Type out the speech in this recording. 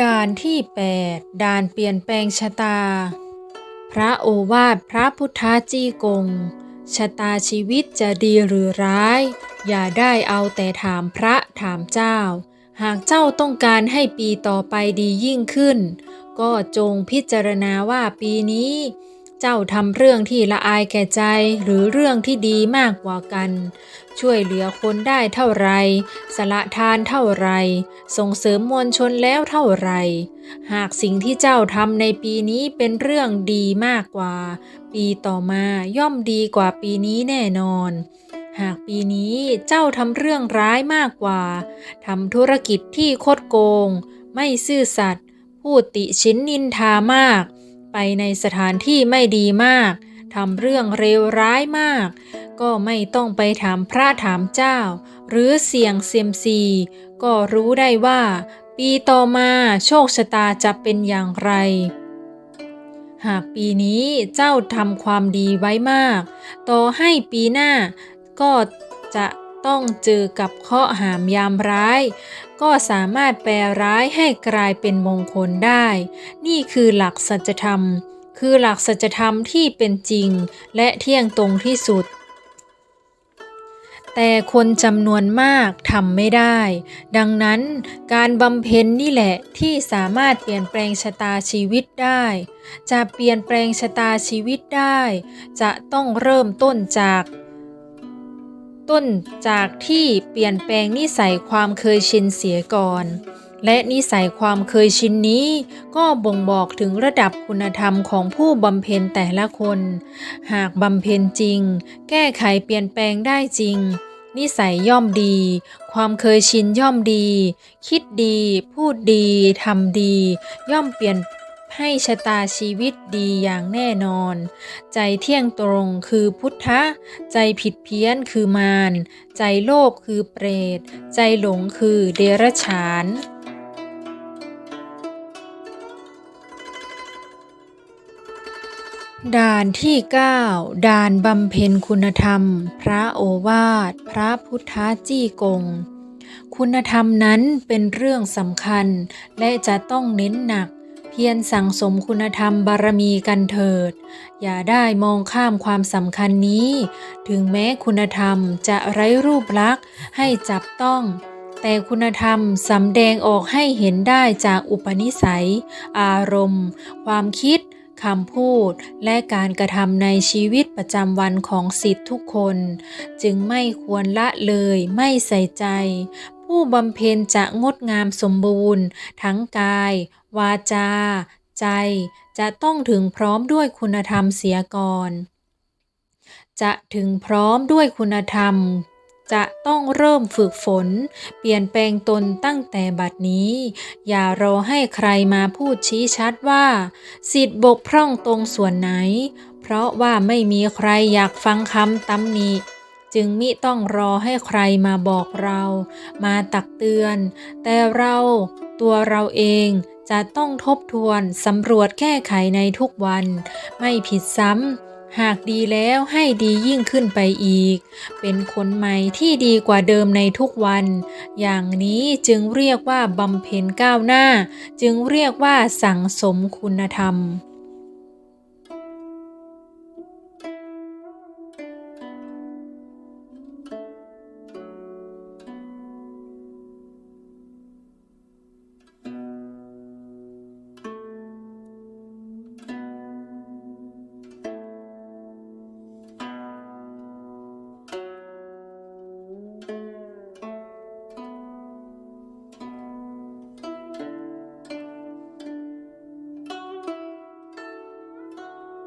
ด่านที่ 8 ด่านเปลี่ยนแปลงชะตา พระโอวาทพระพุทธจี้กง ชะตาชีวิตจะดีหรือร้าย อย่าได้เอาแต่ถามพระถามเจ้า หากเจ้าต้องการให้ปีต่อไปดียิ่งขึ้น ก็จงพิจารณาว่าปีนี้ เจ้าทำเรื่องที่ละอายแก่ใจหรือเรื่องที่ดีมากกว่ากัน ช่วยเหลือคนได้เท่าไร สละทานเท่าไร ส่งเสริมมวลชนแล้วเท่าไร หากสิ่งที่เจ้าทำในปีนี้เป็นเรื่องดีมากกว่า ปีต่อมาย่อมดีกว่าปีนี้แน่นอนหากปีนี้เจ้าทำเรื่องร้ายมากกว่า ทำธุรกิจที่คดโกง ไม่ซื่อสัตย์พูดติชิ้นนินทามาก ไปในสถานที่ไม่ดีมากทำเรื่องเลวร้ายมาก ก็ไม่ต้องไปถามพระถามเจ้า หรือเสี่ยงเซียมซี ก็รู้ได้ว่า ปีต่อมาโชคชะตาจะเป็นอย่างไร หากปีนี้เจ้าทำความดีไว้มาก ต่อให้ปีหน้าก็จะ ต้องเจอกับเคราะห์หามยามร้าย ก็สามารถแปลร้ายให้กลายเป็นมงคลได้ นี่คือหลักสัจธรรม คือหลักสัจธรรมที่เป็นจริง และเที่ยงตรงที่สุดแต่คนจำนวนมากทำไม่ได้ ดังนั้นการบำเพ็ญนี่แหละที่สามารถเปลี่ยนแปลงชะตาชีวิตได้ จะเปลี่ยนแปลงชะตาชีวิตได้ จะต้องเริ่มต้นจาก ต้นจากที่เปลี่ยนแปลงนิสัยความเคยชินเสียก่อน และนิสัยความเคยชินนี้ก็บ่งบอกถึงระดับคุณธรรมของผู้บำเพ็ญแต่ละคน หากบำเพ็ญจริง แก้ไขเปลี่ยนแปลงได้จริง นิสัยย่อมดี ความเคยชินย่อมดี คิดดี พูดดีทำดี ย่อมเปลี่ยน ให้ชะตาชีวิตดีอย่างแน่นอน ใจเที่ยงตรงคือพุทธะ ใจผิดเพี้ยนคือมาร ใจโลภคือเปรต ใจหลงคือเดรัจฉานด่านที่ 9 ด่านบำเพ็ญคุณธรรม พระโอวาท พระพุทธจี้กง คุณธรรมนั้นเป็นเรื่องสำคัญ และจะต้องเน้นหนัก พียรสั่งสมคุณธรรมบารมีกันเถิด อย่าได้มองข้ามความสำคัญนี้ ถึงแม้คุณธรรมจะไร้รูปลักษณ์ให้จับต้อง แต่คุณธรรมสำแดงออกให้เห็นได้จากอุปนิสัย อารมณ์ ความคิดคำพูดและการกระทำในชีวิตประจำวันของสิทธิ์ทุกคน จึงไม่ควรละเลยไม่ใส่ใจ ผู้บำเพ็ญจะงดงามสมบูรณ์ ทั้งกาย วาจา ใจจะต้องถึงพร้อมด้วยคุณธรรมเสียก่อน จะถึงพร้อมด้วยคุณธรรม จะต้องเริ่มฝึกฝน เปลี่ยนแปลงตนตั้งแต่บัดนี้ อย่ารอให้ใครมาพูดชี้ชัดว่า สิทธิ์บกพร่องตรงส่วนไหน เพราะว่าไม่มีใครอยากฟังคำตำหนิจึงมิต้องรอให้ใครมาบอกเรา มาตักเตือน แต่เราตัวเราเอง จะต้องทบทวนสำรวจแก้ไขในทุกวัน ไม่ผิดซ้ำ หากดีแล้วให้ดียิ่งขึ้นไปอีก เป็นคนใหม่ที่ดีกว่าเดิมในทุกวัน อย่างนี้จึงเรียกว่าบำเพ็ญก้าวหน้า จึงเรียกว่าสั่งสมคุณธรรม